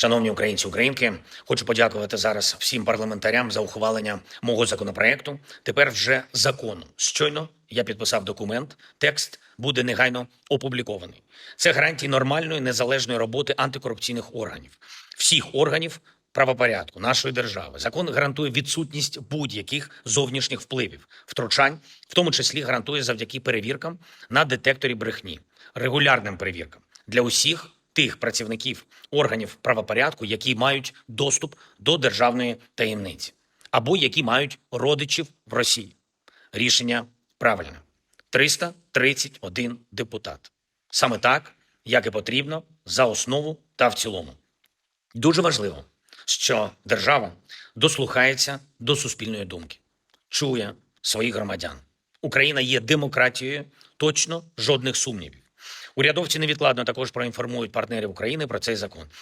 Шановні українці, українки, хочу подякувати зараз всім парламентарям за ухвалення мого законопроекту. Тепер вже закону. Щойно я підписав документ. Текст буде негайно опублікований. Це гарантії нормальної незалежної роботи антикорупційних органів, всіх органів правопорядку нашої держави. Закон гарантує відсутність будь-яких зовнішніх впливів, втручань, в тому числі гарантує завдяки перевіркам на детекторі брехні, регулярним перевіркам для усіх тих працівників органів правопорядку, які мають доступ до державної таємниці, або які мають родичів в Росії. Рішення правильне. 331 депутат. Саме так, як і потрібно, за основу та в цілому. Дуже важливо, що держава дослухається до суспільної думки, чує своїх громадян. Україна є демократією, точно жодних сумнівів. Урядовці невідкладно також проінформують партнерів України про цей закон.